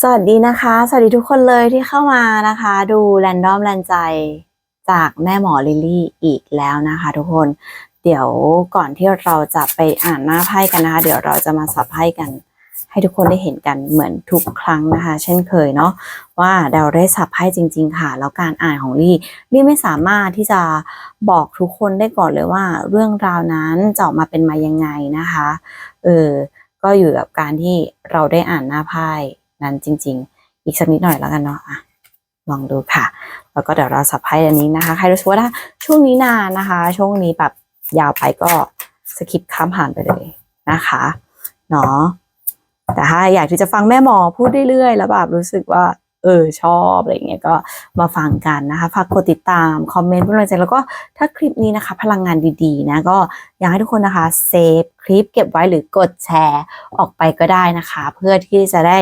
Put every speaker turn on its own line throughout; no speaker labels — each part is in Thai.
สวัสดีนะคะ สวัสดีทุกคนเลยที่เข้ามานะคะ ดูแรนดอมแรนใจจากแม่หมอลิลลี่อีกแล้วนะคะทุกคน เดี๋ยวก่อนที่เราจะไปอ่านหน้าไพ่กันนะคะ เดี๋ยวเราจะมาสับไพ่กัน ให้ทุกคนได้เห็นกันเหมือนทุกครั้งนะคะ เช่นเคยเนาะว่าเราได้สับไพ่จริง ๆ ค่ะ แล้วการอ่านของลี่ลี่ไม่สามารถที่จะบอกทุกคนได้ก่อนเลยว่า เรื่องราวนั้นจะออกมาเป็นมายังไงนะคะ เออก็อยู่กับการที่เราได้อ่านหน้าไพ่ นั้นจริง ๆ อีกสักนิดหน่อยแล้วกันเนาะอะลองดูค่ะ แล้วก็เดี๋ยวเราสับไพ่อันนี้นะคะ ใครรู้สึกว่าถ้าช่วงนี้นานนะคะ ช่วงนี้แบบยาวไปก็สคิปข้ามผ่านไปเลยนะคะเนาะแต่ถ้าอยากที่จะฟังแม่หมอพูดเรื่อยๆแล้วแบบรู้สึกว่า เออชอบอะไรเงี้ยก็มาฟังกันนะคะฝากกดติดตามคอมเมนต์เป็นกำลังใจแล้วก็ถ้าคลิปนี้นะคะ พลังงานดีๆนะก็อยากให้ทุกคนนะคะเซฟคลิปเก็บไว้หรือกดแชร์ออกไปก็ได้นะคะ เพื่อที่จะได้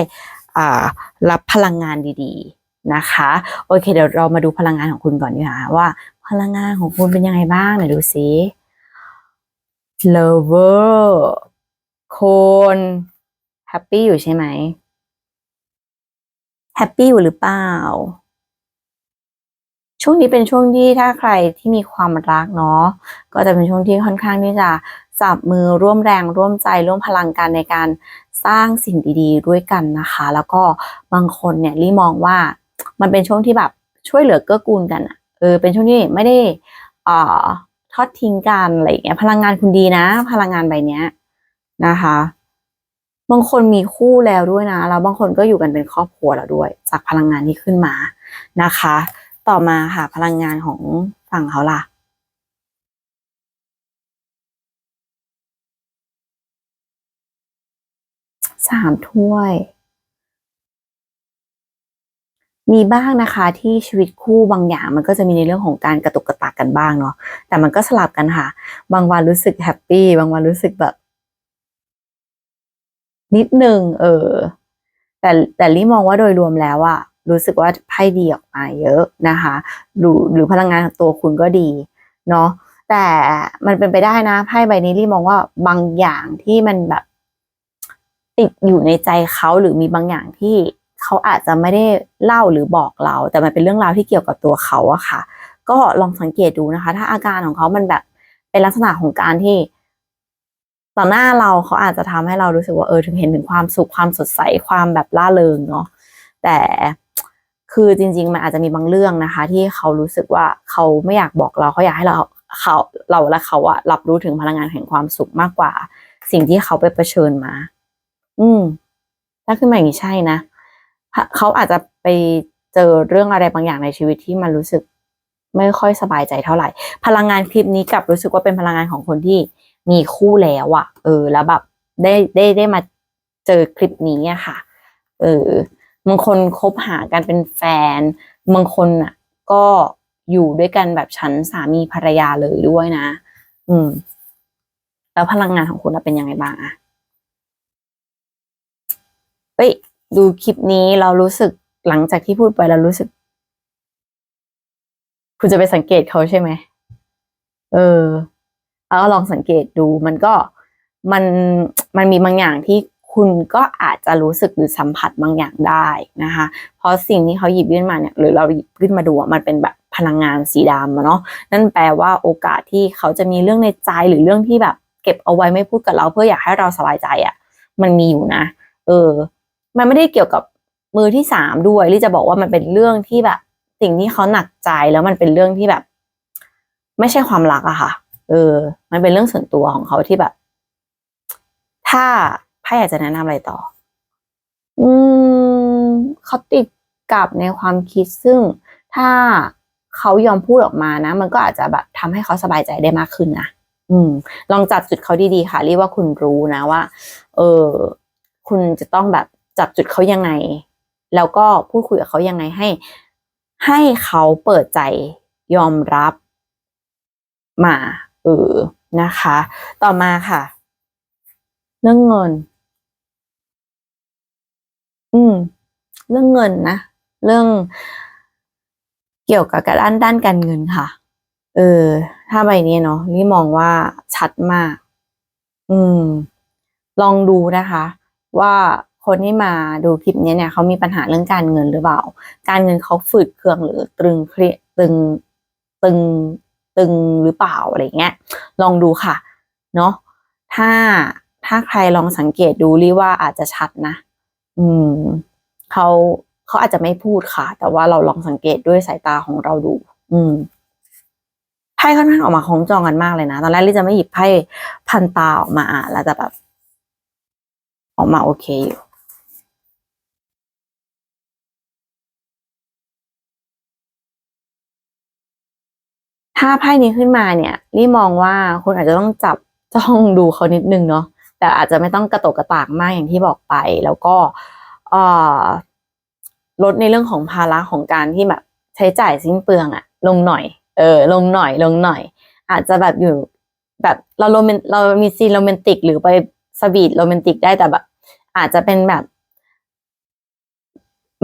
รับพลังงานดีๆนะคะโอเค เดี๋ยวเรามาดูพลังงานของคุณก่อนดีกว่าว่า พลังงานของคุณเป็นยังไงบ้างไหนดูสิ lover คนแฮปปี้อยู่ใช่ไหมแฮปปี้อยู่หรือเปล่า ช่วงนี้เป็นช่วงที่ถ้าใครที่มีความรักเนาะก็จะเป็นช่วงที่ค่อนข้างที่จะ จับมือร่วมแรงร่วมใจร่วมพลังกันในการสร้างสิ่งดีๆ ด้วยกันนะคะ แล้วก็บางคนเนี่ยลี่มองว่ามันเป็นช่วงที่แบบช่วยเหลือเกื้อกูลกันอะเออเป็นช่วงที่ไม่ได้อ่าทอดทิ้งกันอะไรอย่างเงี้ยพลังงานคุณดีนะ พลังงานใบเนี้ยนะคะ บางคนมีคู่แล้วด้วยนะแล้วบางคนก็อยู่กันเป็นครอบครัวแล้วด้วย จากพลังงานที่ขึ้นมานะคะ ต่อมาค่ะพลังงานของฝั่งเขาล่ะ สามถ้วย มีบ้างนะคะที่ชีวิตคู่บางอย่างมันก็จะมีในเรื่องของการกระตุกกระตากกันบ้างเนาะแต่มันก็สลับกันค่ะ บางวันรู้สึกแฮปปี้บางวันรู้สึกแบบ นิดนึงเออ แต่แต่ลี่มองว่าโดยรวมแล้วอะรู้สึกว่าไพ่ดีออกมาเยอะนะคะหรือหรือพลังงานของตัวคุณก็ดีเนาะแต่มันเป็นไปได้นะไพ่ใบนี้ลี่มองว่าบางอย่างที่มันแบบ ติดอยู่ในใจเขาหรือมีบางอย่างที่เขาอาจจะไม่ได้เล่าหรือบอกเรา แต่มันเป็นเรื่องราวที่เกี่ยวกับตัวเขาอะค่ะ ก็ลองสังเกตดูนะคะ ถ้าอาการของเขามันแบบเป็นลักษณะของการที่ต่อหน้าเราเขาอาจจะทำให้เรารู้สึกว่าเออถึงเห็นถึงความสุขความสดใสความแบบล่าเริงเนาะแต่คือจริง ๆ มันอาจจะมีบางเรื่องนะคะ ที่เขารู้สึกว่าเขาไม่อยากบอกเราเขาอยากให้เราเขาเราและเขาอะรับรู้ถึงพลังงานแห่งความสุขมากกว่า สิ่งที่เขาไปเผชิญมา อืม ถ้าขึ้นมาอย่างนี้ใช่นะเขาอาจจะไปเจอเรื่องอะไรบางอย่างในชีวิตที่มันรู้สึก ไม่ค่อยสบายใจเท่าไหร่ พลังงานคลิปนี้กลับรู้สึกว่าเป็นพลังงานของคนที่มีคู่แล้วอะเออ แล้วแบบได้ได้ได้มาเจอคลิปนี้อะค่ะ เออบางคนคบหากันเป็นแฟนบางคนอะก็อยู่ด้วยกันแบบฉันสามีภรรยาเลยด้วยนะ อืม แล้วพลังงานของคุณเป็นยังไงบ้างอะ ฮ้ย ดูคลิปนี้เรารู้สึกหลังจากที่พูดไปเรารู้สึก คุณจะไปสังเกตเขาใช่ไหมเออแล้วลองสังเกตดูมันก็มันมันมีบางอย่างที่คุณก็อาจจะรู้สึกหรือสัมผัสบางอย่างได้นะคะ เพราะสิ่งที่เขาหยิบยื่นมาเนี่ยหรือเราหยิบขึ้นมาดูมันเป็นแบบพลังงานสีดำเนาะนั่นแปลว่าโอกาสที่เขาจะมีเรื่องในใจหรือเรื่องที่แบบ เก็บเอาไว้ไม่พูดกับเราเพื่ออยากให้เราสบายใจอะ่ะ มันมีอยู่นะ เออ มันไม่ได้เกี่ยวกับมือที่สามด้วยลี่จะบอกว่ามันเป็นเรื่องที่แบบ สิ่งที่เขาหนักใจแล้วมันเป็นเรื่องที่แบบ ไม่ใช่ความรักอะค่ะ เออ มันเป็นเรื่องส่วนตัวของเขาที่แบบ ถ้าไพ่อยากจะแนะนำอะไรต่อ อืมเขาติดกับในความคิดซึ่งถ้าเขายอมพูดออกมานะ มันก็อาจจะแบบทำให้เขาสบายใจได้มากขึ้นนะอืม ลองจับจุดเขาดีๆค่ะเรียกว่าคุณรู้นะว่า เออ คุณจะต้องแบบ จับจุดเขายังไง แล้วก็พูดคุยกับเขายังไงให้ ให้เขาเปิดใจยอมรับมาเออนะคะ ต่อมาค่ะ เรื่องเงิน อืม เรื่องเงินนะ เรื่องเกี่ยวกับด้านด้านการเงินค่ะ เออ ถ้าใบนี้เนาะนี่มองว่าชัดมาก อืม ลองดูนะคะ ว่า คนที่มาดูคลิปนี้เนี่ยเขามีปัญหาเรื่องการเงินหรือเปล่า การเงินเขาฝืดเคืองหรือตรึงเครียดตึงตึงตึงหรือเปล่าอะไรเงี้ย ลองดูค่ะ เนาะถ้าถ้าใครลองสังเกตดูรีว่าอาจจะชัดนะ อืมเขาเขาอาจจะไม่พูดค่ะ แต่ว่าเราลองสังเกตด้วยสายตาของเราดู อืมไพ่ค่อนข้างออกมาคล้องจองกันมากเลยนะ ตอนแรกลี่จะไม่หยิบไพ่พันตาออกมาอ่านแล้วแต่แบบ ออกมาโอเคอยู่ ถ้าไพ่นี้ขึ้นมาเนี่ยรี่มองว่าคุณอาจจะต้องจับจ้องดูเขานิดนึงเนาะแต่อาจจะไม่ต้องกระตกกระตากมากอย่างที่บอกไป แล้วก็ลดในเรื่องของภาระของการที่แบบใช้จ่ายสิ้นเปลืองอะลงหน่อย เออ ลงหน่อย ลงหน่อย อาจจะแบบอยู่แบบเราโรแมนเรามีซีนโรแมนติก หรือไปสวีทโรแมนติกได้แต่แบบ อาจจะเป็นแบบ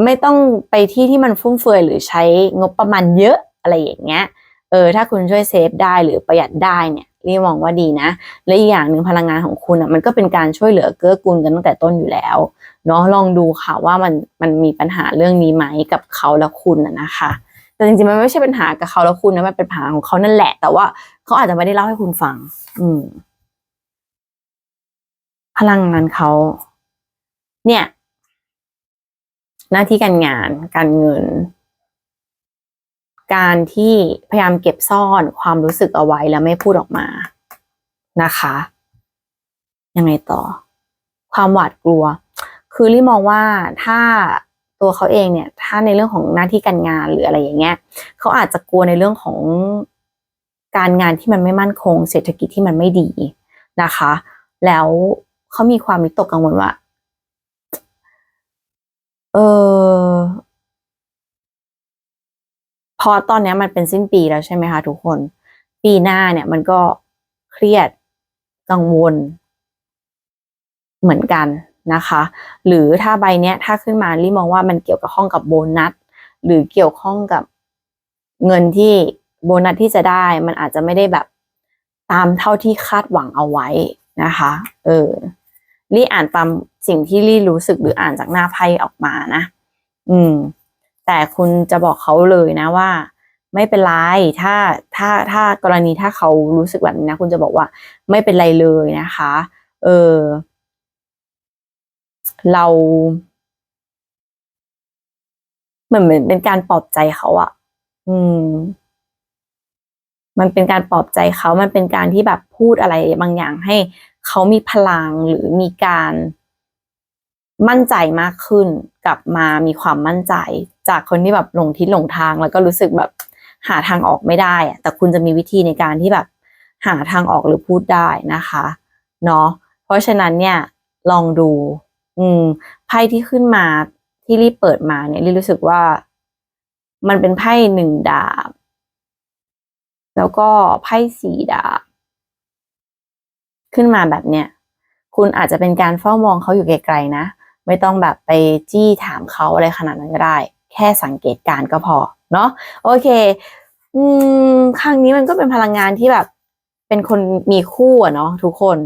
ไม่ต้องไปที่ที่มันฟุ่มเฟือยหรือใช้งบประมาณเยอะอะไรอย่างเงี้ย เออถ้าคุณช่วยเซฟได้หรือประหยัดได้เนี่ยรีมองว่าดีนะ และอีกอย่างหนึ่งพลังงานของคุณอะมันก็เป็นการช่วยเหลือเกื้อกูลกันตั้งแต่ต้นอยู่แล้วเนาะลองดูค่ะว่ามันมันมีปัญหาเรื่องนี้ไหมกับเขาและคุณอะนะคะ แต่จริงๆมันไม่ใช่ปัญหากับเขาและคุณนะมันเป็นปัญหาของเขานั่นแหละ แต่ว่าเขาอาจจะไม่ได้เล่าให้คุณฟัง อืม พลังงานเขาเนี่ย หน้าที่การงาน การเงิน การที่พยายามเก็บซ่อนความรู้สึกเอาไว้แล้วไม่พูดออกมานะคะ ยังไงต่อ ความหวาดกลัว คือลี่มองว่าถ้าตัวเขาเองเนี่ย ถ้าในเรื่องของหน้าที่การงานหรืออะไรอย่างเงี้ยเขาอาจจะกลัวในเรื่องของการงานที่มันไม่มั่นคง เศรษฐกิจที่มันไม่ดีนะคะ แล้วเขามีความวิตกกังวลว่า เออ พอตอนนี้มันเป็นสิ้นปีแล้วใช่ไหมคะทุกคน ปีหน้าเนี่ยมันก็เครียดกังวล เหมือนกันนะคะ หรือถ้าใบเนี้ย ถ้าขึ้นมารีมองว่ามันเกี่ยวกับข้องกับโบนัสหรือเกี่ยวข้องกับเงินที่โบนัสที่จะได้ มันอาจจะไม่ได้แบบตามเท่าที่คาดหวังเอาไว้นะคะ เออรี่อ่านตามสิ่งที่รี่รู้สึกหรืออ่านจากหน้าไพ่ออกมานะ อืม แต่คุณจะบอกเขาเลยนะว่า ไม่เป็นไรถ้าถ้าถ้ากรณีถ้าเขารู้สึกแบบนี้นะ คุณจะบอกว่า ไม่เป็นไรเลยนะคะ เออ เราเหมือนเหมือนเป็นการปลอบใจเขาอะอืม มันเป็นการปลอบใจเขา มันเป็นการที่แบบพูดอะไรบางอย่างให้เขามีพลังหรือมีการมั่นใจมากขึ้น กลับมามีความมั่นใจ จากคนที่แบบหลงทิศหลงทางแล้วก็รู้สึกแบบหาทางออกไม่ได้อะแต่คุณจะมีวิธีในการที่แบบหาทางออกหรือพูดได้นะคะเนาะเพราะฉะนั้นเนี่ยลองดู อืมไพ่ที่ขึ้นมาที่รีบเปิดมาเนี่ยรีรู้สึกว่า มันเป็นไพ่หนึ่งดาบ แล้วก็ไพ่สี่ดาบ ขึ้นมาแบบเนี้ยคุณอาจจะเป็นการเฝ้ามองเขาอยู่ไกลๆนะ ไม่ต้องแบบไปจี้ถามเขาอะไรขนาดนั้นก็ได้ ค่สังเกตการก็พอเนาะโอเค อืมครั้งนี้มันก็เป็นพลังงานที่แบบ เป็นคนมีคู่อะเนาะทุกคน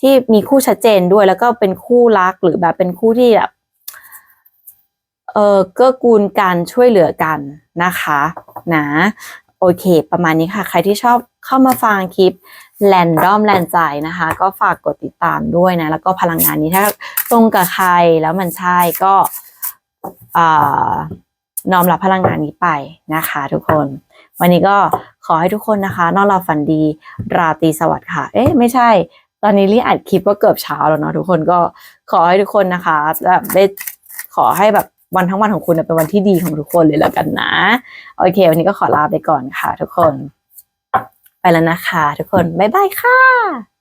ที่มีคู่ชัดเจนด้วยแล้วก็เป็นคู่รักหรือแบบเป็นคู่ที่แบบเออเกื้อกูลการช่วยเหลือกันนะคะนะโอเค ประมาณนี้ค่ะ ใครที่ชอบเข้ามาฟังคลิปแรนดอมแลนใจนะคะ ก็ฝากกดติดตามด้วยนะ แล้วก็พลังงานนี้ถ้าตรงกับใครแล้วมันใช่ก็ น้อมรับพลังงานนี้ไปนะคะ ทุกคน วันนี้ก็ขอให้ทุกคนนะคะ นอนหลับฝันดีราตรีสวัสดิ์ค่ะ เอ๊ะไม่ใช่ ตอนนี้รีอัดคลิปก็เกือบเช้าแล้วเนาะทุกคนก็ขอให้ทุกคนนะคะแบบได้ขอให้แบบวันทั้งวันของคุณเป็นวันที่ดีของทุกคนเลยแล้วกันนะ โอเค วันนี้ก็ขอลาไปก่อนค่ะ ทุกคน ไปแล้วนะคะ ทุกคน บ๊ายบายค่ะ